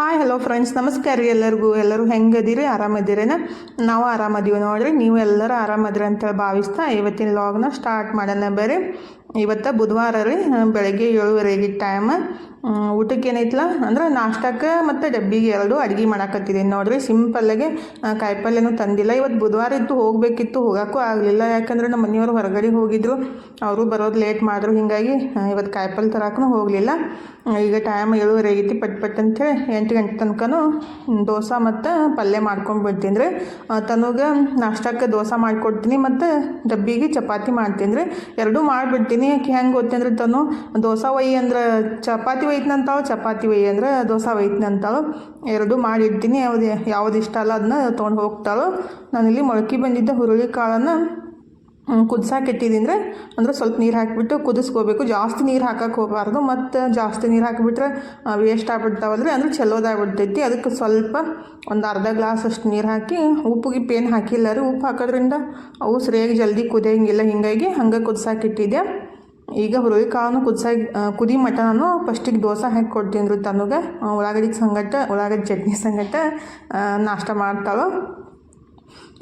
Hi hello friends ನಮಸ್ಕಾರ ರೀ ಎಲ್ಲರಿಗೂ. ಎಲ್ಲರೂ ಹೆಂಗದಿರಿ? ಆರಾಮದಿರೇನ? ನಾವು ಆರಾಮದೀವಿ ನೋಡ್ರಿ. ನೀವು ಎಲ್ಲರೂ ಆರಾಮದಿರಿ ಅಂತ ಭಾವಿಸ್ತಾ ಇವತ್ತಿನ ಲಾಗ್ನ ಸ್ಟಾರ್ಟ್ ಮಾಡೋಣ ಬೇರೆ ಇವತ್ತು ಬುಧವಾರ ರೀ, ಬೆಳಗ್ಗೆ ಏಳುವರೆಗೆ ಟೈಮ್ ಊಟಕ್ಕೆ ಏನೈತಲ್ಲ ಅಂದ್ರೆ ನಾಷ್ಟಕ್ಕೆ ಮತ್ತು ಡಬ್ಬಿಗೆ ಎರಡು ಅಡುಗೆ ಮಾಡಾಕತ್ತಿದ್ದೀನಿ ನೋಡ್ರಿ. ಸಿಂಪಲ್ಲಾಗೆ ಕಾಯಿಪಲ್ಯನೂ ತಂದಿಲ್ಲ. ಇವತ್ತು ಬುಧವಾರ ಇತ್ತು, ಹೋಗಬೇಕಿತ್ತು ಹೋಗೋಕ್ಕೂ ಆಗಲಿಲ್ಲ. ಯಾಕಂದ್ರೆ ನಮ್ಮ ಮನೆಯವರು ಹೊರಗಡೆ ಹೋಗಿದ್ರು. ಅವರು ಬರೋದು ಲೇಟ್ ಮಾಡಿದ್ರು. ಹೀಗಾಗಿ ಇವತ್ತು ಕಾಯಿಪಲ್ಲೆ ತರಕ್ಕೂ ಹೋಗಲಿಲ್ಲ. ಈಗ ಟೈಮ್ ಏಳುವರೆ ಆಗೈತಿ, ಪಟ್ ಪಟ್ ಅಂತೇಳಿ ಎಂಟು ಗಂಟೆ ತನಕನೂ ದೋಸೆ ಮತ್ತು ಪಲ್ಯ ಮಾಡ್ಕೊಂಡು ಬಿಡ್ತೀನಿ ರೀ. ತನಗೆ ನಾಷ್ಟಕ್ಕೆ ದೋಸೆ ಮಾಡಿಕೊಡ್ತೀನಿ ಮತ್ತು ಡಬ್ಬಿಗೆ ಚಪಾತಿ ಮಾಡ್ತೀನಿ ರೀ. ಎರಡೂ ಮಾಡಿಬಿಡ್ತೀನಿ. ಹೆಂಗೆ ಗೊತ್ತಂದ್ರೆ ತನು? ದೋಸೆ ಒಯ್ಯಿ ಅಂದ್ರೆ ಚಪಾತಿ ಒಯ್ತನಂತಾಳು ಚಪಾತಿ ಒಯ್ಯ ಅಂದ್ರೆ ದೋಸೆ ಒಯ್ತನಂತಾಳು ಎರಡು ಮಾಡಿಡ್ತೀನಿ ಯಾವ್ದು ಯಾವ್ದು ಇಷ್ಟ ಅಲ್ಲ ಅದನ್ನ ತೊಗೊಂಡು ಹೋಗ್ತಾಳು. ನಾನಿಲ್ಲಿ ಮೊಳಕೆ ಬಂದಿದ್ದ ಹುರುಳಿ ಕಾಳನ್ನು ಕುದಿಸಾಕೆ ಇಟ್ಟಿದ್ದೀನಿ ಅಂದ್ರೆ ಸ್ವಲ್ಪ ನೀರು ಹಾಕಿಬಿಟ್ಟು ಕುದಿಸ್ಕೋಬೇಕು. ಜಾಸ್ತಿ ನೀರು ಹಾಕಕ್ಕೆ ಹೋಗಬಾರ್ದು. ಮತ್ತು ಜಾಸ್ತಿ ನೀರು ಹಾಕಿಬಿಟ್ರೆ ವೇಸ್ಟ್ ಆಗಿಬಿಡ್ತಾವಲ್ರಿ. ಅಂದ್ರೆ ಚಲೋದಾಗ್ಬಿಡ್ತೈತಿ. ಅದಕ್ಕೆ ಸ್ವಲ್ಪ ಒಂದು ಅರ್ಧ ಗ್ಲಾಸ್ ಅಷ್ಟು ನೀರು ಹಾಕಿ, ಉಪ್ಪು ಪೇನ್ ಹಾಕಿಲ್ಲ ರೀ. ಉಪ್ಪು ಹಾಕೋದ್ರಿಂದ ಅವು ಸರಿಯಾಗಿ ಜಲ್ದಿ ಕುದಿಯಂಗಿಲ್ಲ. ಹೀಗಾಗಿ ಹಂಗೆ ಕುದಿಸಾಕೆ ಈಗ ಹುರುಳಿ ಕಾಳನ್ನು ಕುದಿಸಾಗಿ ಕುದಿ ಮಟ ನಾನು ಫಸ್ಟಿಗೆ ದೋಸೆ ಹಾಕಿ ಕೊಡ್ತೀನಿ ರೀ ತನಗೆ. ಉಳ್ಳಾಗಡ್ಡಿ ಸಂಗಟ, ಉಳ್ಳಾಗಡ್ಡಿ ಚಟ್ನಿ ಸಂಗಟ ನಾಷ್ಟ ಮಾಡ್ತಾಳು.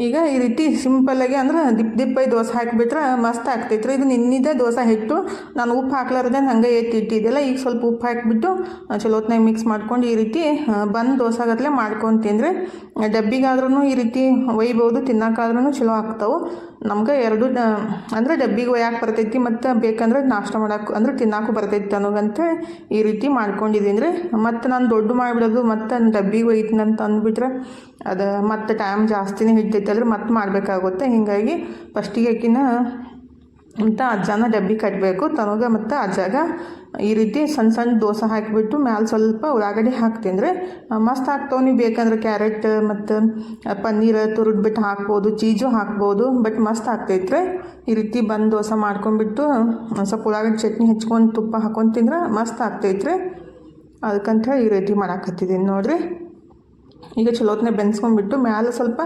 ಈಗ ಈ ರೀತಿ ಸಿಂಪಲ್ಲಾಗಿ ಅಂದ್ರೆ ದಿಪ್ ದಿಪ್ಪೈ ದೋಸೆ ಹಾಕಿಬಿಟ್ರೆ ಮಸ್ತ್ ಆಗ್ತೈತ್ರಿ. ಇದು ನಿನ್ನಿದೆ ದೋಸೆ ಹಿಟ್ಟು ನಾನು ಉಪ್ಪು ಹಾಕ್ಲಾರ್ದೆ ಹಂಗೆ ಎತ್ತಿ ಇಟ್ಟಿದ್ದೆಲ್ಲ ಈಗ ಸ್ವಲ್ಪ ಉಪ್ಪು ಹಾಕಿಬಿಟ್ಟು ಚಲೋತ್ನಾಗ ಮಿಕ್ಸ್ ಮಾಡ್ಕೊಂಡು ಈ ರೀತಿ ಬಂದು ದೋಸೆಗತ್ಲೆ ಮಾಡ್ಕೊಂಡು ತಿಂದರೆ ಡಬ್ಬಿಗಾದ್ರೂ ಈ ರೀತಿ ಒಯ್ಬೋದು ತಿನ್ನೋಕ್ಕಾದ್ರೂ ಚಲೋ ಆಗ್ತಾವೆ. ನಮ್ಗೆ ಎರಡು ಅಂದರೆ ಡಬ್ಬಿಗೆ ಒಯ್ಯಾಕೆ ಬರ್ತೈತಿ ಮತ್ತು ಬೇಕಂದ್ರೆ ನಾಷ್ಟ ಮಾಡಕ್ಕೆ ಅಂದ್ರೆ ತಿನ್ನಕ್ಕೂ ಬರ್ತೈತಿ ಅನ್ನೋಗಂತ ಈ ರೀತಿ ಮಾಡ್ಕೊಂಡಿದ್ದೀನಿ ರೀ ಮತ್ತು ನಾನು ದೊಡ್ಡ ಮಾಡಿಬಿಡೋದು ಮತ್ತು ಡಬ್ಬಿಗೆ ಒಯ್ತೀನಿ ಅಂತ ಅಂದ್ಬಿಟ್ರೆ, ಅದು ಮತ್ತು ಟೈಮ್ ಜಾಸ್ತಿನೇ ಹಿಡ್ತೈತಲ್ರಿ ಮತ್ತೆ ಮಾಡಬೇಕಾಗುತ್ತೆ. ಹೀಗಾಗಿ ಫಸ್ಟಿಗೆ ಆಕಿನ ಅಂತ ಅಜ್ಜನ ಡಬ್ಬಿ ಕಟ್ಟಬೇಕು ತನಗೆ ಮತ್ತು ಅಜ್ಜಾಗ ಈ ರೀತಿ ಸಣ್ಣ ಸಣ್ಣ ದೋಸೆ ಹಾಕಿಬಿಟ್ಟು ಮ್ಯಾಲೆ ಸ್ವಲ್ಪ ಉಳ್ಳಾಗಡ್ಡಿ ಹಾಕ್ತೀನಿ ರೀ ಮಸ್ತ್ ಹಾಕ್ತಾವೆ ನೀವು ಬೇಕಂದ್ರೆ ಕ್ಯಾರೆಟ್ ಮತ್ತು ಪನ್ನೀರ್ ತುರಿದ್ಬಿಟ್ಟು ಹಾಕ್ಬೋದು, ಚೀಜು ಹಾಕ್ಬೋದು, ಬಟ್ ಮಸ್ತ್ ಆಗ್ತೈತ್ರಿ. ಈ ರೀತಿ ಬಂದು ದೋಸೆ ಮಾಡ್ಕೊಂಡ್ಬಿಟ್ಟು ಸ್ವಲ್ಪ ಉಳ್ಳಾಗಡ್ಡಿ ಚಟ್ನಿ ಹೆಚ್ಕೊಂಡು ತುಪ್ಪ ಹಾಕೊಂಡು ತಿಂದ್ರೆ ಮಸ್ತ್ ಆಗ್ತೈತ್ರಿ. ಅದಕ್ಕಂತ ಈ ರೀತಿ ಮಾಡಾಕತ್ತಿದ್ದೀನಿ ನೋಡಿರಿ. ಈಗ ಚಲೋತ್ನೆ ಬೆನ್ಸ್ಕೊಂಡ್ಬಿಟ್ಟು ಮ್ಯಾಲೆ ಸ್ವಲ್ಪ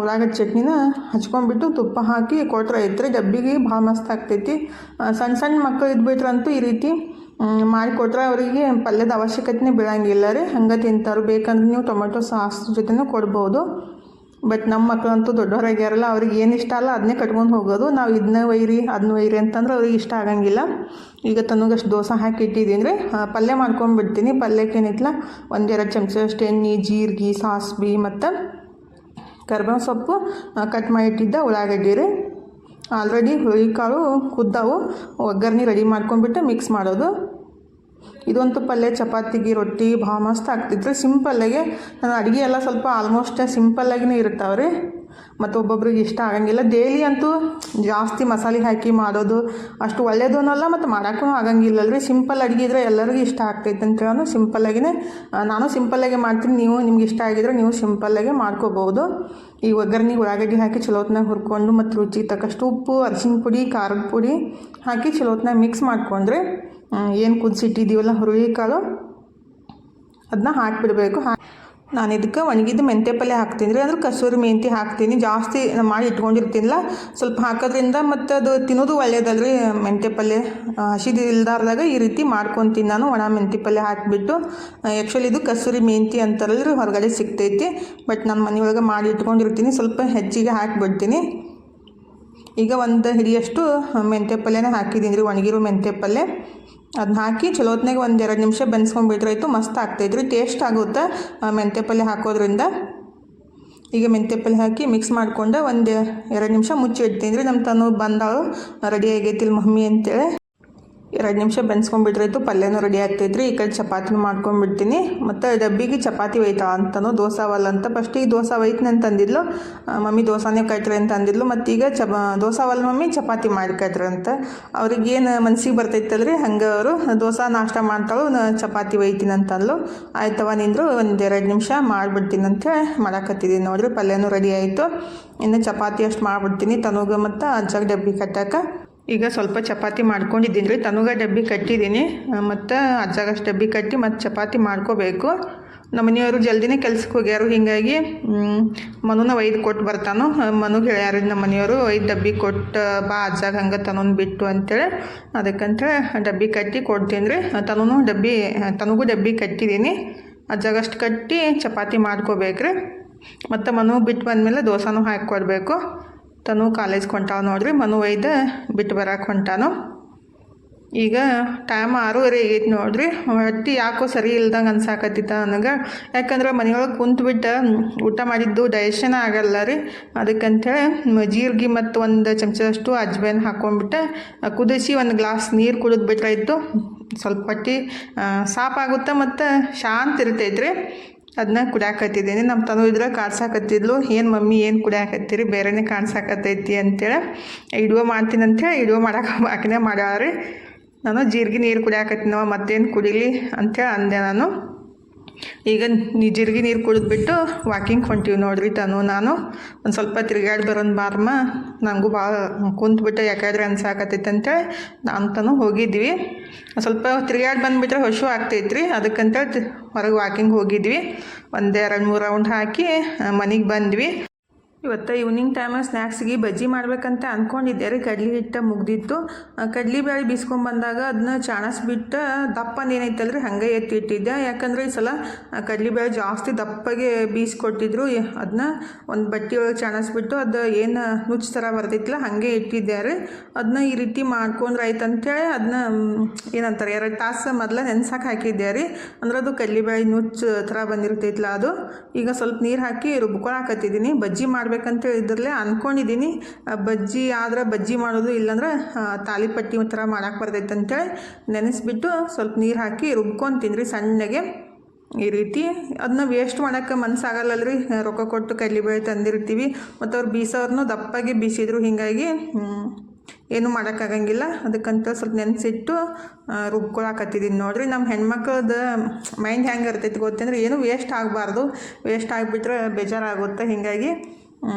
ಉಳಾಗದ ಚಟ್ನಿನ ಹಚ್ಕೊಂಡ್ಬಿಟ್ಟು ತುಪ್ಪ ಹಾಕಿ ಕೊಟ್ರೆ ಐತ್ರಿ ಡಬ್ಬಿಗೆ ಭಾಳ ಮಸ್ತ್ ಆಗ್ತೈತಿ. ಸಣ್ಣ ಸಣ್ಣ ಮಕ್ಕಳು ಇದ್ಬಿಟ್ರಂತೂ ಈ ರೀತಿ ಮಾಡಿಕೊಟ್ರೆ ಅವರಿಗೆ ಪಲ್ಯದ ಅವಶ್ಯಕತೆನೇ ಬೀಳಂಗಿಲ್ಲ ರೀ. ಹಂಗೆ ತಿಂತಾರೆ. ಬೇಕಂದ್ರೆ ನೀವು ಟೊಮೆಟೊ ಸಾಸ್ ಜೊತೆನೂ ಕೊಡ್ಬೋದು. ಬಟ್ ನಮ್ಮ ಮಕ್ಕಳಂತೂ ದೊಡ್ಡವರಾಗ್ಯಾರಲ್ಲ ಅವ್ರಿಗೆ ಏನು ಇಷ್ಟ ಅಲ್ಲ ಅದನ್ನೇ ಕಟ್ಕೊಂಡು ಹೋಗೋದು. ನಾವು ಇದನ್ನ ವೈರಿ ಅದನ್ನ ವೈರಿ ಅಂತಂದ್ರೆ ಅವ್ರಿಗೆ ಇಷ್ಟ ಆಗಂಗಿಲ್ಲ. ಈಗ ತನಗಷ್ಟು ದೋಸೆ ಹಾಕಿ ಇಟ್ಟಿದ್ದೀನಿ ಪಲ್ಯ ಮಾಡ್ಕೊಂಡ್ಬಿಡ್ತೀನಿ ಪಲ್ಯಕ್ಕೆ ಏನಿತ್ತಲ್ಲ, ಒಂದೆರಡು ಚಮಚ ಎಣ್ಣೆ, ಜೀರಿಗೆ ಸಾಸ್ಬಿ ಮತ್ತು ಕರ್ಬೇವು ಸೊಪ್ಪು ಕಟ್ ಮಾಡಿ ಇಟ್ಟಿದ್ದ ಉಳ್ಳಾಗಡ್ಡಿ ರೀ. ಆಲ್ರೆಡಿ ಹುಳಿಕಾಳು ಕುದ್ದಾವು, ಒಗ್ಗರಣೆ ರೆಡಿ ಮಾಡ್ಕೊಂಡ್ಬಿಟ್ಟು ಮಿಕ್ಸ್ ಮಾಡೋದು. ಇದಂತೂ ಪಲ್ಯ ಚಪಾತಿಗೆ ರೊಟ್ಟಿ ಭಾಳ ಮಸ್ತ್ ಆಗ್ತಿತ್ತು. ಸಿಂಪಲ್ಲಾಗೆ ನಾನು ಅಡುಗೆ ಎಲ್ಲ ಸ್ವಲ್ಪ ಆಲ್ಮೋಸ್ಟ್ ಸಿಂಪಲ್ಲಾಗಿನೇ ಇರ್ತಾವೆ ರೀ. ಮತ್ತು ಒಬ್ಬೊಬ್ರಿಗೆ ಇಷ್ಟ ಆಗಂಗಿಲ್ಲ. ಡೈಲಿ ಅಂತೂ ಜಾಸ್ತಿ ಮಸಾಲೆ ಹಾಕಿ ಮಾಡೋದು ಅಷ್ಟು ಒಳ್ಳೆಯದು ಅನ್ನೋಲ್ಲ ಮತ್ತು ಮಾಡೋಕ್ಕೂ ಆಗಂಗಿಲ್ಲ ರೀ ಸಿಂಪಲ್ ಅಡುಗೆ ಇದ್ರೆ ಎಲ್ಲರಿಗೂ ಇಷ್ಟ ಆಗ್ತೈತೆ ಅಂತ ಹೇಳೋನು ಸಿಂಪಲ್ಲಾಗಿನೇ ಆ, ನಾನು ಸಿಂಪಲ್ಲಾಗೆ ಮಾಡ್ತೀನಿ. ನೀವು ನಿಮ್ಗೆ ಇಷ್ಟ ಆಗಿದ್ರೆ ನೀವು ಸಿಂಪಲ್ಲಾಗೆ ಮಾಡ್ಕೋಬೋದು ಈ ಒಗ್ಗರಣೆ ಉಳ್ಳಾಗಡ್ಡಿ ಹಾಕಿ ಚಲೋತ್ನಾಗ ಹುರ್ಕೊಂಡು ಮತ್ತು ರುಚಿ ತಕ್ಕಷ್ಟು ಉಪ್ಪು ಅರಿಶಿನ ಪುಡಿ ಖಾರದ ಪುಡಿ ಹಾಕಿ ಚಲೋತ್ನಾಗ ಮಿಕ್ಸ್ ಮಾಡ್ಕೊಂಡ್ರೆ ಏನು ಕುದಿಸಿಟ್ಟಿದ್ದೀವಲ್ಲ ಹುರುಳಿ ಕಾಳು ಅದನ್ನ ಹಾಕಿಬಿಡಬೇಕು. ಹಾ ನಾನು ಇದಕ್ಕೆ ಒಣಗಿದ ಮೆಂತ್ಯ ಪಲ್ಯ ಹಾಕ್ತೀನಿ ರೀ. ಅಂದ್ರೆ ಕಸೂರಿ ಮೆಂತಿ ಹಾಕ್ತೀನಿ. ಜಾಸ್ತಿ ಮಾಡಿ ಇಟ್ಕೊಂಡಿರ್ತೀನಿಲ್ಲ, ಸ್ವಲ್ಪ ಹಾಕೋದ್ರಿಂದ ಮತ್ತು ಅದು ತಿನ್ನೋದು ಒಳ್ಳೇದಲ್ರಿ ಮೆಂತ್ಯ ಪಲ್ಯ. ಹಸಿದು ಇಲ್ದಾರ್ದಾಗ ಈ ರೀತಿ ಮಾಡ್ಕೊತೀನಿ ನಾನು. ಒಣ ಮೆಂತಿ ಪಲ್ಯ ಹಾಕಿಬಿಟ್ಟು ಆ್ಯಕ್ಚುಲಿ ಇದು ಕಸೂರಿ ಮೆಂತಿ ಅಂತಾರಲ್ರಿ, ಹೊರಗಡೆ ಸಿಗ್ತೈತಿ. ಬಟ್ ನಾನು ಮನೆಯೊಳಗೆ ಮಾಡಿ ಇಟ್ಕೊಂಡಿರ್ತೀನಿ. ಸ್ವಲ್ಪ ಹೆಚ್ಚಿಗೆ ಹಾಕಿಬಿಡ್ತೀನಿ. ಈಗ ಒಂದು ಹಿಡಿಯಷ್ಟು ಮೆಂತ್ಯ ಪಲ್ಯನ ಹಾಕಿದ್ದೀನಿ ರೀ, ಒಣಗಿರೋ ಮೆಂತ್ಯ ಪಲ್ಯ. ಅದನ್ನ ಹಾಕಿ ಚಲೋತ್ನಾಗ ಒಂದು ಎರಡು ನಿಮಿಷ ಬೆನ್ಸ್ಕೊಂಡ್ಬಿಟ್ರಾಯ್ತು ಮಸ್ತ್ ಆಗ್ತಾಯಿದ್ರು ಟೇಸ್ಟ್ ಆಗುತ್ತೆ. ಮೆಂತ್ಯ ಪಲ್ಯ ಹಾಕೋದ್ರಿಂದ. ಈಗ ಮೆಂತ್ಯ ಪಲ್ಯ ಹಾಕಿ ಮಿಕ್ಸ್ ಮಾಡಿಕೊಂಡು ಒಂದು ಎರಡು ನಿಮಿಷ ಮುಚ್ಚಿ ಇಡ್ತೀನಿ ರೀ ನಮ್ಮ ತನು ಬಂದಾಳು ರೆಡಿ ಆಗೈತಿಲ್ಲ ಮಮ್ಮಿ ಅಂತೇಳಿ. ಎರಡು ನಿಮಿಷ ಬೆನ್ಸ್ಕೊಂಡ್ಬಿಟ್ರಾಯ್ತು, ಪಲ್ಯನೂ ರೆಡಿ ಆಗ್ತೈತ್ರಿ. ಈ ಕಡೆ ಚಪಾತಿನೂ ಮಾಡ್ಕೊಂಡ್ಬಿಡ್ತೀನಿ. ಮತ್ತು ಡಬ್ಬಿಗೆ ಚಪಾತಿ ಒಯ್ತಾ ಅಂತನೂ ದೋಸೆ ಅವಲ್ಲ ಅಂತ. ಫಸ್ಟಿಗೆ ದೋಸೆ ಒಯ್ತೀನಿ ಅಂತ ಅಂದಿದ್ಲು. ಮಮ್ಮಿ ದೋಸಾನೇ ಕಟ್ರಿ ಅಂತ ಅಂದಿದ್ಲು. ಈಗ ಚಪ, ದೋಸೆ ಅವಲ್ಲ ಮಮ್ಮಿ ಚಪಾತಿ ಮಾಡಿ ಕಟ್ರಿ ಅಂತ. ಅವ್ರಿಗೆ ಏನು ಮನ್ಸಿಗೆ ಬರ್ತೈತಲ್ರಿ, ಹಂಗೆ ಅವರು ದೋಸೆ ನಾಷ್ಟ ಮಾಡ್ತಾಳು ಚಪಾತಿ ಒಯ್ತೀನಿ ಅಂತ ಅಂದ್ಲು. ಆಯ್ತವ ನಿಂದ್ರು ಒಂದು ಎರಡು ನಿಮಿಷ ಮಾಡಿಬಿಡ್ತೀನಿ ಅಂತ ಮಾಡಾಕತ್ತಿದ್ದೀನಿ ನೋಡ್ರಿ, ಪಲ್ಯನೂ ರೆಡಿ ಆಯಿತು. ಇನ್ನು ಚಪಾತಿ ಅಷ್ಟು ಮಾಡಿಬಿಡ್ತೀನಿ ತನಗ ಮತ್ತು ಅಜ್ಜಾಗ ಡಬ್ಬಿ ಕಟ್ಟಾಕ. ಈಗ ಸ್ವಲ್ಪ ಚಪಾತಿ ಮಾಡ್ಕೊಂಡಿದ್ದೀನಿ ರೀ. ತನುಗ ಡಬ್ಬಿ ಕಟ್ಟಿದ್ದೀನಿ. ಮತ್ತು ಅಜ್ಜಾಗಷ್ಟು ಡಬ್ಬಿ ಕಟ್ಟಿ ಮತ್ತು ಚಪಾತಿ ಮಾಡ್ಕೋಬೇಕು. ನಮ್ಮ ಮನೆಯವರು ಜಲ್ದಿನೇ ಕೆಲ್ಸಕ್ಕೆ ಹೋಗ್ಯಾರು. ಹೀಗಾಗಿ ಮನುನ ಒಯ್ದು ಕೊಟ್ಟು ಬರ್ತಾನು. ಮನುಗೆ ಹೇಳ್ಯಾರ ನಮ್ಮ ಮನೆಯವರು, ಒಯ್ದು ಡಬ್ಬಿ ಕೊಟ್ಟು ಬಾ ಅಜ್ಜಾಗ ಹಂಗೆ ತನೂನ್ ಬಿಟ್ಟು ಅಂತೇಳಿ. ಅದಕ್ಕಂತೇಳಿ ಡಬ್ಬಿ ಕಟ್ಟಿ ಕೊಡ್ತೀನಿ ರೀ. ತನೂ ಡಬ್ಬಿ ತನಗೂ ಡಬ್ಬಿ ಕಟ್ಟಿದ್ದೀನಿ. ಅಜ್ಜಾಗಷ್ಟು ಕಟ್ಟಿ ಚಪಾತಿ ಮಾಡ್ಕೋಬೇಕ್ರಿ ಮತ್ತು ಮನು ಬಿಟ್ಟು ಬಂದಮೇಲೆ ದೋಸೆನೂ ಹಾಕಿ ಕೊಡಬೇಕು. ತನು ಕಾಲೇಜ್ಗೆ ಹೊಂಟಾವ ನೋಡ್ರಿ ಮನು ಒಯ್ದು ಬಿಟ್ಟು ಬರಕ್ಕೆ ಹೊಂಟಾನು. ಈಗ ಟೈಮ್ ಆರೂವರೆ ಆಗೈತೆ ನೋಡ್ರಿ ಹೊಟ್ಟೆ ಯಾಕೋ ಸರಿ ಇಲ್ದಂಗೆ ಅನ್ಸಾಕತ್ತಿತ್ತ ನನಗೆ. ಯಾಕಂದ್ರೆ ಮನೆಯೊಳಗೆ ಕುಂತ್ಬಿಟ್ಟು ಊಟ ಮಾಡಿದ್ದು ಡೈಜೆಷನ್ ಆಗಲ್ಲ ರೀ. ಅದಕ್ಕಂಥೇಳಿ ಜೀರಿಗೆ ಮತ್ತು ಒಂದು ಚಮಚದಷ್ಟು ಅಜ್ವಾಯಿನ್ ಹಾಕ್ಕೊಂಡ್ಬಿಟ್ಟು ಆ, ಕುದಿಸಿ ಒಂದು ಗ್ಲಾಸ್ ನೀರು ಕುಡಿದ್ಬಿಟ್ರೆ ಇತ್ತು ಸ್ವಲ್ಪ ಹೊಟ್ಟೆ ಸಾಪಾಗುತ್ತೆ ಮತ್ತು ಶಾಂತ ಇರ್ತೈತ್ರಿ. ಅದನ್ನ ಕುಡಿಯಾಕತ್ತಿದ್ದೀನಿ. ನಮ್ಮ ತನು ಇದ್ರೆ ಕಾಡ್ಸಾಕತ್ತಿದ್ಲು. ಏನು ಮಮ್ಮಿ, ಏನು ಕುಡಿಯಾಕತ್ತೀರಿ? ಬೇರೆನೇ ಕಾಣ್ಸಾಕತ್ತೈತಿ ಅಂತೇಳಿ ಇಡುವ ಮಾಡ್ತೀನಿ ಅಂತೇಳಿ ಇಡುವ ಮಾಡಕ್ಕೆ ಆಕಿನೇ ರೀ ನಾನು ಜೀರಿಗೆ ನೀರು ಕುಡಿಯಾಕತ್ತೀನವ ಮತ್ತೇನು ಕುಡಿಲಿ ಅಂತೇಳಿ ಅಂದೆ ನಾನು. ಈಗ ನೀ ಜಿರ್ಗಿ ನೀರು ಕುಡಿದ್ಬಿಟ್ಟು ವಾಕಿಂಗ್ ಹೊಂಟೀವಿ ನೋಡ್ರಿ ತಾನು, ನಾನು. ಒಂದು ಸ್ವಲ್ಪ ತಿರುಗಾಡಿ ಬರೋನ್ ಬಾರಮ್ಮ ನನಗೂ ಭಾಳ ಕುಂತ್ಬಿಟ್ಟು ಯಾಕಾದ್ರೆ ಅನ್ಸಾಕತ್ತೈತೆ ಅಂತೇಳಿ ನಾನು ತಾನು ಹೋಗಿದ್ವಿ. ಸ್ವಲ್ಪ ತಿರುಗಾಡಿ ಬಂದುಬಿಟ್ರೆ ಹಶು ಆಗ್ತೈತ್ರಿ. ಅದಕ್ಕಂತೇಳಿ ಹೊರಗೆ ವಾಕಿಂಗ್ ಹೋಗಿದ್ವಿ. ಒಂದು ಎರಡು ಮೂರು ರೌಂಡ್ ಹಾಕಿ, ಮನೆಗೆ ಬಂದ್ವಿ. ಇವತ್ತು ಈವ್ನಿಂಗ್ ಟೈಮ್ ಸ್ನ್ಯಾಕ್ಸ್ಗೆ ಬಜ್ಜಿ ಮಾಡ್ಬೇಕಂತ ಅಂದ್ಕೊಂಡಿದ್ದೆ ರೀ, ಕಡ್ಲಿ ಹಿಟ್ಟು ಮುಗ್ದಿತ್ತು. ಕಡ್ಲಿ ಬೇಳೆ ಬೀಸ್ಕೊಂಬಂದಾಗ ಅದನ್ನ ಚಾಣಸ್ಬಿಟ್ಟು ದಪ್ಪಂದು ಏನೈತಲ್ರಿ ಹಾಗೆ ಎತ್ತಿ ಇಟ್ಟಿದ್ದೆ. ಯಾಕಂದ್ರೆ ಈ ಸಲ ಕಡ್ಲಿ ಬೇಳೆ ಜಾಸ್ತಿ ದಪ್ಪಗೆ ಬೀಸ್ಕೊಟ್ಟಿದ್ರು. ಅದನ್ನ ಒಂದು ಬಟ್ಟೆ ಒಳಗೆ ಚಾಣಸ್ಬಿಟ್ಟು ಅದು ಏನು ನುಚ್ಚು ಥರ ಬರ್ತಿತ್ತಲ್ಲ ಹಾಗೆ ಇಟ್ಟಿದ್ದೆ ರೀ. ಅದನ್ನ ಈ ರೀತಿ ಮಾಡ್ಕೊಂಡ್ರೆ ಅಂತೇಳಿ ಅದನ್ನ ಏನಂತಾರೆ, ಎರಡು ತಾಸು ಮೊದಲ ನೆನ್ಸಕ್ಕೆ ಹಾಕಿದ್ದೆ ರೀ. ಅಂದ್ರೆ ಅದು ಕಡ್ಲಿಬೇಳೆ ನುಚ್ಚು ಥರ ಬಂದಿರ್ತೈತಲ್ಲ ಅದು. ಈಗ ಸ್ವಲ್ಪ ನೀರು ಹಾಕಿ ರುಬ್ಕೊಳಕತ್ತಿದ್ದೀನಿ ಬಜ್ಜಿ ಮಾಡ್ಬೇಕಂತ ಇದರಲ್ಲೇ ಅಂದ್ಕೊಂಡಿದ್ದೀನಿ ಬಜ್ಜಿ ಆದ್ರೆ ಬಜ್ಜಿ ಮಾಡೋದು ಇಲ್ಲಾಂದ್ರೆ ತಾಲಿಪಟ್ಟಿ ಥರ ಮಾಡಕ್ಕೆ ಬರ್ತೈತೆ ಅಂತೇಳಿ ನೆನೆಸಿಬಿಟ್ಟು ಸ್ವಲ್ಪ ನೀರು ಹಾಕಿ ರುಬ್ಕೊಂಡು ರೀ ಸಣ್ಣಗೆ. ಈ ರೀತಿ ಅದನ್ನ ವೇಸ್ಟ್ ಮಾಡೋಕ್ಕೆ ಮನಸ್ಸಾಗಲ್ಲಲ್ರಿ ರೊಕ್ಕ ಕೊಟ್ಟು ಕಡ್ಲಿಬೇಳೆ ತಂದಿರ್ತೀವಿ. ಮತ್ತು ಅವ್ರು ಬೀಸೋರ್ನು ದಪ್ಪಾಗಿ ಬೀಸಿದ್ರು ಹೀಗಾಗಿ ಏನು ಮಾಡೋಕ್ಕಾಗಂಗಿಲ್ಲ ಅದಕ್ಕಂತ ಸ್ವಲ್ಪ ನೆನೆಸಿಟ್ಟು ರುಬ್ಕೊಳಕತ್ತಿದ್ದೀನಿ ನೋಡಿರಿ. ನಮ್ಮ ಹೆಣ್ಮಕ್ಳದ ಮೈಂಡ್ ಹೆಂಗೆ ಇರ್ತೈತಿ ಗೊತ್ತಂದ್ರೆ ಏನು ವೇಸ್ಟ್ ಆಗಬಾರ್ದು. ವೇಸ್ಟ್ ಆಗಿಬಿಟ್ರೆ ಬೇಜಾರಾಗುತ್ತೆ. ಹೀಗಾಗಿ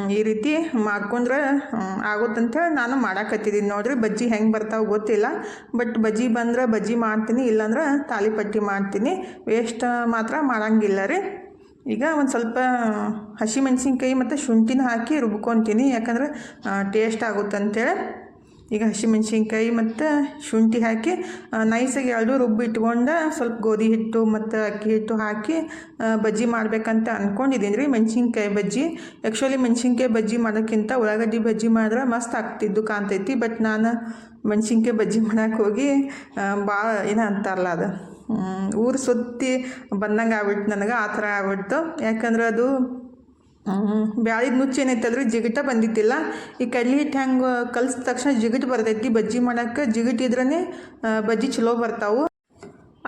ಈ ರೀತಿ ಮಾಡ್ಕೊಂಡ್ರೆ ಹ್ಮ್, ಆಗುತ್ತಂತೇಳಿ ನಾನು ಮಾಡಾಕತ್ತಿದ್ದೀನಿ. ನೋಡಿರಿ ಬಜ್ಜಿ ಹೆಂಗೆ ಬರ್ತಾವೆ ಗೊತ್ತಿಲ್ಲ. ಬಟ್ ಬಜ್ಜಿ ಬಂದ್ರೆ ಬಜ್ಜಿ ಮಾಡ್ತೀನಿ ಇಲ್ಲಾಂದ್ರೆ ತಾಲಿಪಟ್ಟಿ ಮಾಡ್ತೀನಿ. ವೇಸ್ಟ್ ಮಾತ್ರ ಮಾಡಂಗಿಲ್ಲ ರೀ. ಈಗ ಒಂದು ಸ್ವಲ್ಪ ಹಸಿ ಮೆಣಸಿನ್ಕಾಯಿ ಮತ್ತು ಶುಂಠಿನ ಹಾಕಿ ರುಬ್ಕೊತೀನಿ. ಯಾಕಂದ್ರೆ ಟೇಸ್ಟ್ ಆಗುತ್ತಂತೇಳಿ. ಈಗ ಹಸಿಮೆಣ್ಸಿನ್ಕಾಯಿ ಮತ್ತು ಶುಂಠಿ ಹಾಕಿ ನೈಸಾಗಿ ಎರಡು ರುಬ್ಬಿ ಇಟ್ಕೊಂಡು ಸ್ವಲ್ಪ ಗೋಧಿ ಹಿಟ್ಟು ಮತ್ತು ಅಕ್ಕಿ ಹಿಟ್ಟು ಹಾಕಿ ಬಜ್ಜಿ ಮಾಡಬೇಕಂತ ಅಂದ್ಕೊಂಡಿದ್ದೀನಿ ರೀ ಮೆಣಸಿನ್ಕಾಯಿ ಬಜ್ಜಿ. ಆ್ಯಕ್ಚುಲಿ ಮೆಣಸಿನ್ಕಾಯಿ ಬಜ್ಜಿ ಮಾಡೋಕ್ಕಿಂತ ಉಳ್ಳಾಗಡ್ಡಿ ಬಜ್ಜಿ ಮಾಡಿದ್ರೆ ಮಸ್ತ್ ಆಗ್ತಿದ್ದು ಕಾಣ್ತೈತಿ ಬಟ್ ನಾನು ಮೆಣಸಿನ್ಕಾಯಿ ಬಜ್ಜಿ ಮಾಡೋಕ್ಕೆ ಹೋಗಿ ಭಾಳ ಏನು ಅಂತಾರಲ್ಲ ಅದು ಊರು ಸುತ್ತಿ ಬಂದಂಗೆ ಆಗ್ಬಿಟ್ಟು ನನಗೆ, ಆ ಥರ ಆಗ್ಬಿಡ್ತು. ಯಾಕಂದ್ರೆ ಅದು ಬ್ಯಾಳಿದ ನುಚ್ಚು ಏನೈತಲ್ರಿ ಜಿಗಟ ಬಂದಿತ್ತಿಲ್ಲ. ಈ ಕಡ್ಲಿ ಹಿಟ್ಟು ಹೆಂಗೆ ಕಲ್ಸಿದ ತಕ್ಷಣ ಜಿಗಿಟ್ ಬರ್ತೈತಿ. ಬಜ್ಜಿ ಮಾಡೋಕ್ಕೆ ಜಿಗಿಟ್ ಇದ್ರೇ ಬಜ್ಜಿ ಚಲೋ ಬರ್ತಾವು.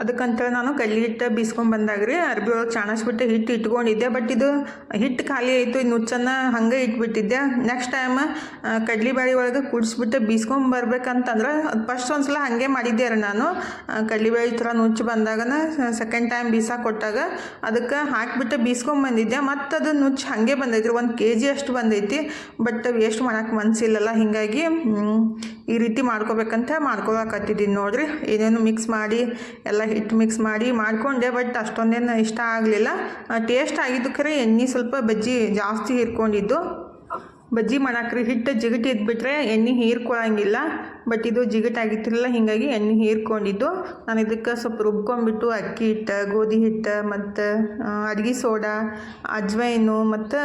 ಅದಕ್ಕಂತೇಳಿ ನಾನು ಕಲ್ಲಿ ಹಿಟ್ಟು ಬೀಸ್ಕೊಂಡು ರೀ ಅರ್ಬಿ ಒಳಗೆ ಚಾಣಸ್ಬಿಟ್ಟು ಹಿಟ್ಟು ಇಟ್ಕೊಂಡಿದ್ದೆ. ಬಟ್ ಇದು ಹಿಟ್ಟು ಖಾಲಿ ಆಯಿತು, ಇನ್ನು ನುಚ್ಚನ್ನು ಹಂಗೆ ಇಟ್ಬಿಟ್ಟಿದ್ದೆ. ನೆಕ್ಸ್ಟ್ ಟೈಮ್ ಕಡ್ಲಿ ಬ್ಯಾಳಿ ಒಳಗೆ ಕುಡಿಸ್ಬಿಟ್ಟು ಬೀಸ್ಕೊಂಡು ಬರ್ಬೇಕಂತಂದ್ರೆ ಅದು ಫಸ್ಟ್ ಒಂದು ಸಲ ಹಾಗೆ ಮಾಡಿದ್ದೆ ರೀ ನಾನು. ಕಡ್ಲಿ ಬ್ಯಾಳಿ ಥರ ನುಚ್ಚು ಬಂದಾಗನ ಸೆಕೆಂಡ್ ಟೈಮ್ ಬೀಸಾಕ ಕೊಟ್ಟಾಗ ಅದಕ್ಕೆ ಹಾಕಿಬಿಟ್ಟು ಬೀಸ್ಕೊಂಡು ಬಂದಿದ್ದೆ. ಮತ್ತು ಅದು ನುಚ್ಚು ಹಾಗೆ ಬಂದೈತಿ ಒಂದು ಕೆ ಜಿ ಅಷ್ಟು ಬಂದೈತಿ. ಬಟ್ ವೇಸ್ಟ್ ಮಾಡೋಕ್ಕೆ ಮನಸ್ಸಿಲ್ಲಲ್ಲ ಹೀಗಾಗಿ ಈ ರೀತಿ ಮಾಡ್ಕೋಬೇಕಂತ ಮಾಡ್ಕೊಳಕತ್ತಿದ್ದೀನಿ ನೋಡಿರಿ. ಏನೇನು ಮಿಕ್ಸ್ ಮಾಡಿ ಎಲ್ಲ ಹಿಟ್ಟು ಮಿಕ್ಸ್ ಮಾಡಿ ಮಾಡಿಕೊಂಡೆ ಬಟ್ ಅಷ್ಟೊಂದೇನು ಇಷ್ಟ ಆಗಲಿಲ್ಲ. ಟೇಸ್ಟ್ ಆಗಿದ್ದು ಖರೆ ಎಣ್ಣೆ ಸ್ವಲ್ಪ ಬಜ್ಜಿ ಜಾಸ್ತಿ ಹೀರ್ಕೊಂಡಿದ್ದು. ಬಜ್ಜಿ ಮಾಡಾಕ್ರಿ, ಹಿಟ್ಟು ಜಿಗಟಿ ಇದ್ಬಿಟ್ರೆ ಎಣ್ಣೆ ಹೀರ್ಕೊಳಂಗಿಲ್ಲ. ಬಟ್ ಇದು ಜಿಗಟ್ ಆಗಿತ್ತಿರಲಿಲ್ಲ ಹೀಗಾಗಿ ಎಣ್ಣೆ ಹೀರ್ಕೊಂಡಿದ್ದು. ನಾನು ಇದಕ್ಕೆ ಸ್ವಲ್ಪ ರುಬ್ಕೊಂಡ್ಬಿಟ್ಟು ಅಕ್ಕಿ ಹಿಟ್ಟು, ಗೋಧಿ ಹಿಟ್ಟು, ಮತ್ತು ಅಡ್ಗೆ ಸೋಡಾ, ಅಜ್ವೈನು, ಮತ್ತು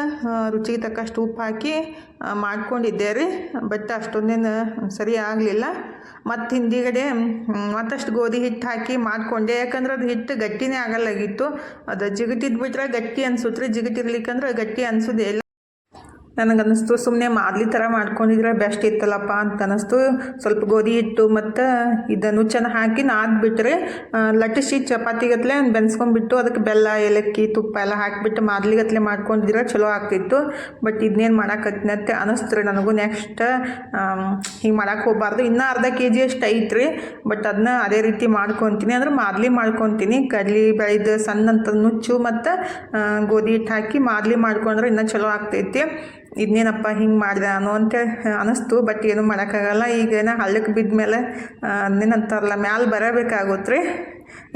ರುಚಿಗೆ ತಕ್ಕಷ್ಟು ಉಪ್ಪು ಹಾಕಿ ಮಾಡ್ಕೊಂಡಿದ್ದೆ ರೀ. ಬಟ್ ಅಷ್ಟೊಂದೇನು ಸರಿ ಆಗಲಿಲ್ಲ. ಮತ್ತು ಹಿಂದಿಗಡೆ ಮತ್ತಷ್ಟು ಗೋಧಿ ಹಿಟ್ಟು ಹಾಕಿ ಮಾಡಿಕೊಂಡೆ. ಯಾಕಂದ್ರೆ ಅದು ಹಿಟ್ಟು ಗಟ್ಟಿನೇ ಆಗಲ್ಲಾಗಿತ್ತು. ಅದು ಜಿಗಟಿದ್ಬಿಟ್ರೆ ಗಟ್ಟಿ ಅನ್ಸುತ್ತೆ ರೀ. ಜಿಗಟಿರ್ಲಿಕ್ಕಂದ್ರೆ ಗಟ್ಟಿ ಅನ್ಸೋದೇ ಇಲ್ಲ. ನನಗನ್ನಿಸ್ತು ಸುಮ್ಮನೆ ಮಾದಲಿ ಥರ ಮಾಡ್ಕೊಂಡಿದ್ರೆ ಬೆಸ್ಟ್ ಇತ್ತಲ್ಲಪ್ಪ ಅಂತ ಅನ್ನಿಸ್ತು ಸ್ವಲ್ಪ ಗೋಧಿ ಹಿಟ್ಟು ಮತ್ತು ಇದನ್ನು ಚೆನ್ನಾಗಿ ಹಾಕಿ ನಾದ್ಬಿಟ್ರೆ ಲಟ್ಟಿಸಿ ಚಪಾತಿಗತ್ಲೆ ಬೆನ್ಸ್ಕೊಂಡ್ಬಿಟ್ಟು ಅದಕ್ಕೆ ಬೆಲ್ಲ, ಏಲಕ್ಕಿ, ತುಪ್ಪ ಎಲ್ಲ ಹಾಕಿಬಿಟ್ಟು ಮಾದಲಿಗತ್ಲೆ ಮಾಡ್ಕೊಂಡಿದ್ರೆ ಚಲೋ ಆಗ್ತಿತ್ತು. ಬಟ್ ಇದನ್ನೇನು ಮಾಡಾಕತ್ನತ್ತೆ ಅನ್ನಿಸ್ತು ರೀ ನನಗೂ ನೆಕ್ಸ್ಟ್ ಹಿಂಗೆ ಮಾಡಕ್ಕೆ ಹೋಗ್ಬಾರ್ದು. ಇನ್ನೂ ಅರ್ಧ ಕೆ ಜಿ ಅಷ್ಟು ಐತ್ರಿ, ಬಟ್ ಅದನ್ನ ಅದೇ ರೀತಿ ಮಾಡ್ಕೊತೀನಿ. ಅಂದ್ರೆ ಮಾದಲಿ ಮಾಡ್ಕೊತೀನಿ. ಕಡ್ಲಿ ಬೆಳೆದು ಸಣ್ಣಂತ ನುಚ್ಚು ಮತ್ತು ಗೋಧಿ ಹಿಟ್ಟು ಹಾಕಿ ಮಾದಲಿ ಮಾಡ್ಕೊಂಡ್ರೆ ಇನ್ನೂ ಚಲೋ ಆಗ್ತೈತಿ. ಇದನ್ನೇನಪ್ಪ ಹಿಂಗೆ ಮಾಡಿದೆ ನಾನು ಅಂತೇಳಿ ಅನ್ನಿಸ್ತು ಬಟ್ ಏನು ಮಾಡೋಕ್ಕಾಗಲ್ಲ. ಈಗ ಏನೋ ಹಳ್ಳಕ್ಕೆ ಬಿದ್ದ ಮೇಲೆ ಅದನ್ನೇನಂತಾರಲ್ಲ ಮ್ಯಾಲೆ ಬರಬೇಕಾಗುತ್ತೆ. ರೀ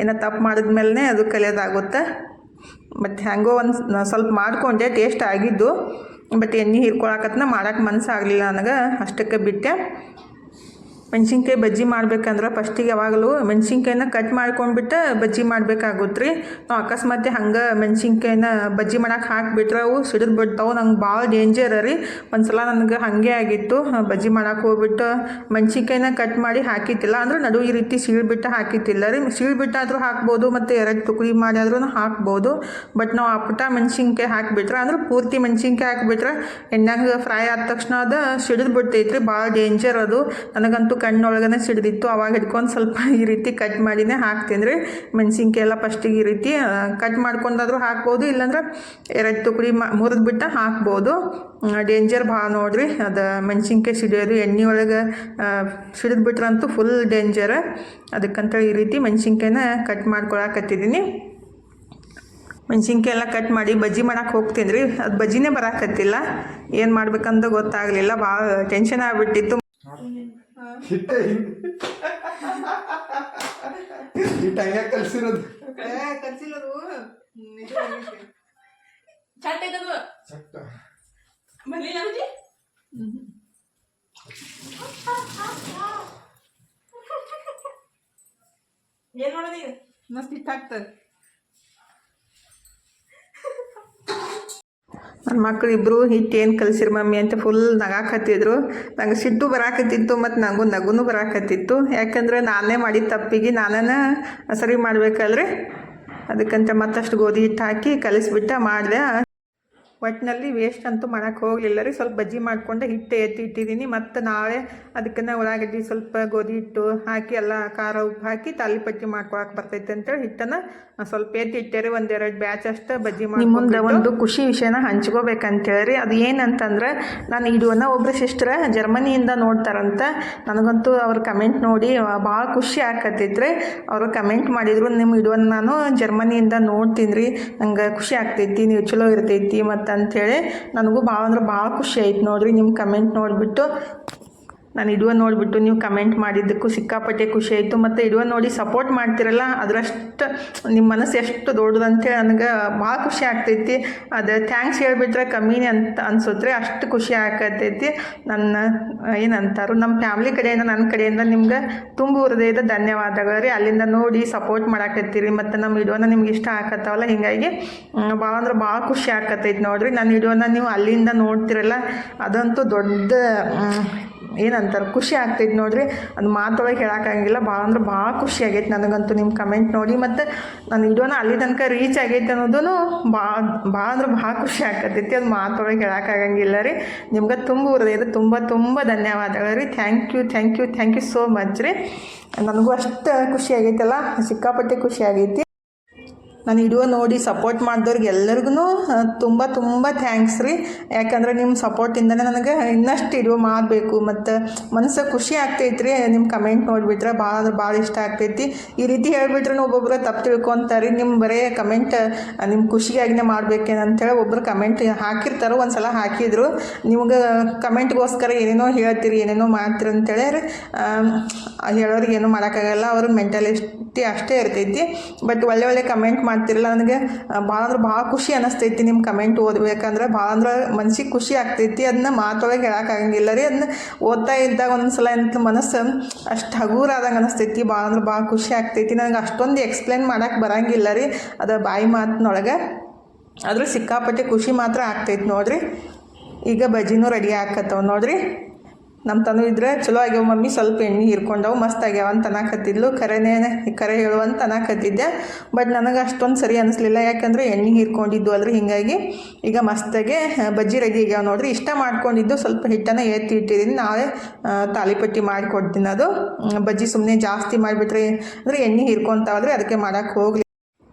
ಏನ ತಪ್ಪು ಮಾಡಿದ್ಮೇಲೆ ಅದು ಕಲಿಯೋದಾಗುತ್ತೆ. ಬಟ್ ಹ್ಯಾಂಗೋ ಒಂದು ಸ್ವಲ್ಪ ಮಾಡಿಕೊಂಡೆ ಟೇಸ್ಟ್ ಆಗಿದ್ದು. ಬಟ್ ಎಣ್ಣೆ ಹೀರ್ಕೊಳಕತ್ನ ಮಾಡೋಕ್ಕೆ ಮನಸ್ಸಾಗಲಿಲ್ಲ ನನಗೆ. ಅಷ್ಟಕ್ಕೆ ಬಿಟ್ಟೆ. ಮೆಣಸಿನ್ಕಾಯಿ ಬಜ್ಜಿ ಮಾಡ್ಬೇಕಂದ್ರೆ ಫಸ್ಟಿಗೆ ಯಾವಾಗಲೂ ಮೆಣಸಿನ್ಕಾಯಿನ ಕಟ್ ಮಾಡ್ಕೊಂಡ್ಬಿಟ್ಟು ಬಜ್ಜಿ ಮಾಡಬೇಕಾಗುತ್ತೆ ರೀ. ನಾವು ಅಕಸ್ಮಾತ್ ಹಂಗೆ ಮೆಣಸಿನ್ಕಾಯಿನ ಬಜ್ಜಿ ಮಾಡಕ್ಕೆ ಹಾಕಿಬಿಟ್ರೆ ಅವು ಸಿಡಿದು ಬಿಡ್ತಾವೆ, ನಂಗೆ ಭಾಳ ಡೇಂಜರ್ ರೀ. ಒಂದು ಸಲ ನನಗೆ ಹಾಗೆ ಆಗಿತ್ತು ಬಜ್ಜಿ ಮಾಡಕ್ಕೆ ಹೋಗ್ಬಿಟ್ಟು ಮೆಣಸಿನ್ಕಾಯಿನ ಕಟ್ ಮಾಡಿ ಹಾಕಿತ್ತಿಲ್ಲ. ಅಂದ್ರೆ ನಡು ಈ ರೀತಿ ಸೀಳ್ಬಿಟ್ಟು ಹಾಕಿತ್ತಿಲ್ಲ ರೀ. ಸೀಳ್ಬಿಟ್ಟಾದರೂ ಹಾಕ್ಬೋದು, ಮತ್ತು ಎರಡು ತುಕಡಿ ಮಾಡಿ ಆದ್ರೂ ಹಾಕ್ಬೋದು. ಬಟ್ ನಾವು ಅಪ್ಪಟ ಮೆಣಸಿನ್ಕಾಯಿ ಹಾಕಿಬಿಟ್ರೆ, ಅಂದ್ರೆ ಪೂರ್ತಿ ಮೆಣಸಿನ್ಕಾಯಿ ಹಾಕಿಬಿಟ್ರೆ ಎಣ್ಣೆಗೆ ಫ್ರೈ ಆದ ತಕ್ಷಣ ಅದು ಸಿಡಿದು ಬಿಡ್ತೈತ್ರಿ ಭಾಳ ಡೇಂಜರ್ ಅದು. ನನಗಂತೂ ಕಣ್ಣೊಳಗನೆ ಸಿಡಿದಿತ್ತು. ಅವಾಗ ಹಿಡ್ಕೊಂಡು ಸ್ವಲ್ಪ ಈ ರೀತಿ ಕಟ್ ಮಾಡಿನೇ ಹಾಕ್ತೀನಿ ಮೆಣಸಿನ್ಕಾಯಿ ಎಲ್ಲ ಫಸ್ಟಿಗೆ ಈ ರೀತಿ ಕಟ್ ಮಾಡ್ಕೊಂಡಾದ್ರೂ ಹಾಕ್ಬೋದು. ಇಲ್ಲಾಂದ್ರೆ ಎರಡು ತುಕಡಿ ಮಾ ಮುರಿದ್ಬಿಟ್ಟು ಹಾಕ್ಬೋದು. ಡೇಂಜರ್ ಭಾಳ ನೋಡ್ರಿ. ಅದು ಮೆಣಸಿನ್ಕಾಯಿ ಸಿಡಿಯೋದು ಎಣ್ಣೆ ಒಳಗೆ ಸಿಡಿದು ಬಿಟ್ರಂತೂ ಫುಲ್ ಡೇಂಜರ್ ಅದಕ್ಕಂತ ಈ ರೀತಿ ಮೆಣಸಿನ್ಕಾಯಿನ ಕಟ್ ಮಾಡ್ಕೊಳಕತ್ತಿದ್ದೀನಿ ಮೆಣಸಿನ್ಕಾಯಿ ಎಲ್ಲ ಕಟ್ ಮಾಡಿ ಬಜ್ಜಿ ಮಾಡಕ್ಕೆ ಹೋಗ್ತೀನಿ ರೀ ಅದು ಬಜ್ಜಿನೇ ಬರಾಕತ್ತಿಲ್ಲ. ಏನು ಮಾಡ್ಬೇಕಂತ ಗೊತ್ತಾಗಲಿಲ್ಲ. ಭಾಳ ಟೆನ್ಷನ್ ಆಗಿಬಿಟ್ಟಿತ್ತು. ಹಿಟ್ಟ ಹಿಟ್ಟ ಹಂಗ ಕಲ್ಸಿರೋದು ಚಟ್ ಐತದು ಚಟ್ಟ ಬರ್ಲಿಲ್ಲ ಅಜ್ಜಿ ಏನ್ ಮಾಡೋದು ಮಸ್ತ್ ಹಿಟ್ಟಾಗ್ತದೆ ನನ್ನ ಮಕ್ಕಳು ಇಬ್ಬರು ಹಿಟ್ಟೇನು ಕಲಿಸಿರಿ ಮಮ್ಮಿ ಅಂತ ಫುಲ್ ನಗಾಕತ್ತಿದ್ರು. ನಂಗೆ ಸಿಟ್ಟು ಬರಾಕತ್ತಿತ್ತು ಮತ್ತು ನನಗೂ ನಗುನು ಬರಾಕತ್ತಿತ್ತು. ಯಾಕಂದರೆ ನಾನೇ ಮಾಡಿದ ತಪ್ಪಿಗೆ ನಾನೇ ಸರಿ ಮಾಡಬೇಕಲ್ರಿ ಅದಕ್ಕಂತ ಮತ್ತಷ್ಟು ಗೋಧಿ ಹಿಟ್ಟು ಹಾಕಿ ಕಲಿಸ್ಬಿಟ್ಟು ಮಾಡಿದೆ. ಒಟ್ಟಿನಲ್ಲಿ ವೇಸ್ಟ್ ಅಂತೂ ಮಾಡೋಕ್ಕೆ ಹೋಗಲಿಲ್ಲ ರೀ. ಸ್ವಲ್ಪ ಬಜ್ಜಿ ಮಾಡಿಕೊಂಡು ಹಿಟ್ಟು ಎತ್ತಿ ಇಟ್ಟಿದ್ದೀನಿ. ಮತ್ತು ನಾಳೆ ಅದಕ್ಕನ್ನ ಉಳ್ಳಾಗಡ್ಡಿ ಸ್ವಲ್ಪ ಗೋಧಿ ಹಿಟ್ಟು ಹಾಕಿ ಎಲ್ಲ ಖಾರ ಉಪ್ಪು ಹಾಕಿ ತಾಲಿಪಟ್ಟಿ ಮಾಡ್ಕೊಳಕ್ಕೆ ಬರ್ತೈತೆ ಅಂತೇಳಿ ಹಿಟ್ಟನ್ನು ಸ್ವಲ್ಪ ಎತ್ತಿ ಇಟ್ಟೇರಿ ಒಂದೆರಡು ಬ್ಯಾಚ್ ಅಷ್ಟು ಬಜ್ಜಿ ಮಾಡಿ ಮುಂದೆ ಒಂದು ಖುಷಿ ವಿಷಯನ ಹಂಚ್ಕೋಬೇಕಂತೇಳಿ ರೀ ಅದು ಏನಂತಂದ್ರೆ ನಾನು ಇಡುವನ್ನ ಒಬ್ಬರು ಸಿಸ್ಟರ್ ಜರ್ಮನಿಯಿಂದ ನೋಡ್ತಾರಂತ. ನನಗಂತೂ ಅವ್ರ ಕಮೆಂಟ್ ನೋಡಿ ಭಾಳ ಖುಷಿ ಆಕತ್ತಿದ್ರೆ ಅವರು ಕಮೆಂಟ್ ಮಾಡಿದ್ರು. ನಿಮ್ಮ ಇಡುವನ್ನ ನಾನು ಜರ್ಮನಿಯಿಂದ ನೋಡ್ತೀನಿ ರೀ. ನಂಗೆ ಖುಷಿ ಆಗ್ತೈತಿ ನೀವು ಚಲೋ ಇರ್ತೈತಿ ಮತ್ತು ಅಂಥೇಳಿ ನನಗೂ ಭಾಳ ಅಂದ್ರೆ ಭಾಳ ಖುಷಿ ಆಯ್ತು ನೋಡಿರಿ ನಿಮ್ಮ ಕಮೆಂಟ್ ನೋಡಿಬಿಟ್ಟು. ನಾನು ಇಡುವ ನೋಡಿಬಿಟ್ಟು ನೀವು ಕಮೆಂಟ್ ಮಾಡಿದ್ದಕ್ಕೂ ಸಿಕ್ಕಾಪಟ್ಟೆ ಖುಷಿ ಆಯಿತು. ಮತ್ತು ಇಡುವ ನೋಡಿ ಸಪೋರ್ಟ್ ಮಾಡ್ತಿರಲ್ಲ, ಅದರಷ್ಟು ನಿಮ್ಮ ಮನಸ್ಸು ಎಷ್ಟು ದೊಡ್ಡದು ಅಂತೇಳಿ ನನಗೆ ಭಾಳ ಖುಷಿ ಆಗ್ತೈತಿ. ಅದು ಥ್ಯಾಂಕ್ಸ್ ಹೇಳಿಬಿಟ್ರೆ ಕಮ್ಮಿನಿ ಅಂತ ಅನ್ಸುತ್ತೆ ಅಷ್ಟು ಖುಷಿ ಆಗತೈತಿ. ನನ್ನ, ಏನಂತಾರು, ನಮ್ಮ ಫ್ಯಾಮ್ಲಿ ಕಡೆಯಿಂದ, ನನ್ನ ಕಡೆಯಿಂದ ನಿಮ್ಗೆ ತುಂಬ ಹೃದಯದ ಧನ್ಯವಾದಗಳು ರೀ. ಅಲ್ಲಿಂದ ನೋಡಿ ಸಪೋರ್ಟ್ ಮಾಡಾಕತ್ತೀರಿ. ಮತ್ತು ನಮ್ಮ ವಿಡಿಯೋನ ನಿಮ್ಗೆ ಇಷ್ಟ ಆಗತ್ತಾವಲ್ಲ, ಹೀಗಾಗಿ ಭಾಳ ಅಂದ್ರೆ ಭಾಳ ಖುಷಿ ಆಕತ್ತೈತಿ ನೋಡ್ರಿ. ನನ್ನ ವಿಡಿಯೋನ ನೀವು ಅಲ್ಲಿಂದ ನೋಡ್ತಿರಲ್ಲ, ಅದಂತೂ ದೊಡ್ಡ ಏನಂತಾರೆ, ಖುಷಿ ಆಗ್ತೈತೆ ನೋಡ್ರಿ. ಅದು ಮಾತೊಳಗೆ ಹೇಳೋಕ್ಕಾಗಿಲ್ಲ ಭಾಳ ಅಂದ್ರೆ ಭಾಳ ಖುಷಿ ಆಗೈತೆ ನನಗಂತೂ ನಿಮ್ಮ ಕಮೆಂಟ್ ನೋಡಿ. ಮತ್ತು ನಾನು ವಿಡಿಯೋನ ಅಲ್ಲಿ ತನಕ ರೀಚ್ ಆಗೈತೆ ಅನ್ನೋದು ಭಾಳ ಭಾಳ ಅಂದ್ರೆ ಭಾಳ ಖುಷಿ ಆಗ್ತೈತಿ. ಅದು ಮಾತೊಳಗೆ ಹೇಳೋಕ್ಕಾಗಂಗಿಲ್ಲ ರೀ. ನಿಮ್ಗೆ ತುಂಬ ಹೃದಯದ ತುಂಬ ತುಂಬ ಧನ್ಯವಾದಗಳು ರೀ. Thank you thank you thank you so much ರೀ. ನನಗೂ ಅಷ್ಟು ಖುಷಿ ಆಗೈತಲ್ಲ, ಸಿಕ್ಕಾಪಟ್ಟೆ ಖುಷಿ ಆಗೈತಿ. ನಾನು ವಿಡಿಯೋ ನೋಡಿ ಸಪೋರ್ಟ್ ಮಾಡಿದವ್ರಿಗೆ ಎಲ್ಲರಿಗೂ ತುಂಬ ತುಂಬ ಥ್ಯಾಂಕ್ಸ್ ರೀ. ಯಾಕಂದ್ರೆ ನಿಮ್ಮ ಸಪೋರ್ಟಿಂದನೇ ನನಗೆ ಇನ್ನಷ್ಟು ವಿಡಿಯೋ ಮಾಡಬೇಕು ಮತ್ತು ಮನಸ್ಸು ಖುಷಿ ಆಗ್ತೈತೆ ರೀ ನಿಮ್ಮ ಕಮೆಂಟ್ ನೋಡಿಬಿಟ್ರೆ ಭಾಳ ಅಂದ್ರೆ ಭಾಳ ಇಷ್ಟ ಆಗ್ತೈತಿ. ಈ ರೀತಿ ಹೇಳ್ಬಿಟ್ರೆ ಒಬ್ಬೊಬ್ರು ತಪ್ಪು ತಿಳ್ಕೊತಾರೆ ನಿಮ್ಮ ಬರೀ ಕಮೆಂಟ್ ನಿಮ್ಮ ಖುಷಿಯಾಗಿನೇ ಮಾಡಬೇಕೇನಂತೇಳಿ ಒಬ್ಬರು ಕಮೆಂಟ್ ಹಾಕಿರ್ತಾರೆ ಒಂದು ಸಲ ಹಾಕಿದ್ರು. ನಿಮ್ಗೆ ಕಮೆಂಟ್ಗೋಸ್ಕರ ಏನೇನೋ ಹೇಳ್ತೀರಿ, ಏನೇನೋ ಮಾಡ್ತೀರಿ ಅಂತೇಳಿ ಹೇಳೋರಿಗೆ ಏನೂ ಮಾಡೋಕ್ಕಾಗಲ್ಲ. ಅವ್ರ ಮೆಂಟಾಲಿಟಿ ಅಷ್ಟೇ ಇರ್ತೈತಿ. ಬಟ್ ಒಳ್ಳೆ ಒಳ್ಳೆ ಕಮೆಂಟ್ ಮಾಡ್ತಿರಲ್ಲ ನನಗೆ ಭಾಳ ಅಂದ್ರೆ ಭಾಳ ಖುಷಿ ಅನಿಸ್ತೈತಿ ನಿಮ್ಮ ಕಮೆಂಟ್ ಓದ್ಬೇಕಂದ್ರೆ. ಭಾಳ ಅಂದ್ರೆ ಮನ್ಸಿಗೆ ಖುಷಿ ಆಗ್ತೈತಿ. ಅದನ್ನ ಮಾತೊಳಗೆ ಹೇಳೋಕ್ಕಾಗಂಗಿಲ್ಲ ರೀ. ಅದನ್ನ ಓದ್ತಾ ಇದ್ದಾಗ ಒಂದ್ಸಲ ಎಂತ ಮನಸ್ಸು ಅಷ್ಟು ಹಗುರಾದಂಗೆ ಅನಿಸ್ತೈತಿ. ಭಾಳ ಅಂದ್ರೆ ಭಾಳ ಖುಷಿ ಆಗ್ತೈತಿ. ನನಗೆ ಅಷ್ಟೊಂದು ಎಕ್ಸ್ಪ್ಲೇನ್ ಮಾಡೋಕ್ಕೆ ಬರಂಗಿಲ್ಲ ರೀ. ಅದು ಬಾಯಿ ಮಾತಿನೊಳಗೆ. ಆದರೂ ಸಿಕ್ಕಾಪಟ್ಟೆ ಖುಷಿ ಮಾತ್ರ ಆಗ್ತೈತಿ ನೋಡ್ರಿ. ಈಗ ಬಜ್ಜಿನೂ ರೆಡಿ ಆಕತ್ತವ ನೋಡ್ರಿ. ನಮ್ಮ ತನು ಇದ್ರೆ, ಚಲೋ ಆಗ್ಯಾವ ಮಮ್ಮಿ, ಸ್ವಲ್ಪ ಎಣ್ಣೆ ಹೀರ್ಕೊಂಡವು, ಮಸ್ತ್ ಆಗ್ಯಾವ ಅಂತ ಅನ್ನಕತ್ತಿದ್ಲು. ಕರೆನೇ ಕರೆ ಹೇಳುವಂತ ಅನ್ನಕತ್ತಿದ್ದೆ. ಬಟ್ ನನಗೆ ಅಷ್ಟೊಂದು ಸರಿ ಅನಿಸ್ಲಿಲ್ಲ. ಯಾಕಂದರೆ ಎಣ್ಣೆ ಹೀರ್ಕೊಂಡಿದ್ದು ಅಲ್ರಿ, ಹೀಗಾಗಿ ಈಗ ಮಸ್ತಾಗೆ ಬಜ್ಜಿ ರೆಡಿ ಆಗ್ಯಾವ ನೋಡ್ರಿ. ಇಷ್ಟ ಮಾಡ್ಕೊಂಡಿದ್ದು ಸ್ವಲ್ಪ ಹಿಟ್ಟನ್ನು ಎತ್ತಿ ಇಟ್ಟಿದ್ದೀನಿ ನಾವೇ ತಾಲಿಪಟ್ಟಿ ಮಾಡಿಕೊಡ್ತೀನಿ ಅದು. ಬಜ್ಜಿ ಸುಮ್ಮನೆ ಜಾಸ್ತಿ ಮಾಡಿಬಿಟ್ರೆ ಅಂದರೆ ಎಣ್ಣೆ ಹೀರ್ಕೊಂತಾವಲ್ರಿ, ಅದಕ್ಕೆ ಮಾಡೋಕ್ಕೆ ಹೋಗ್ಲಿ.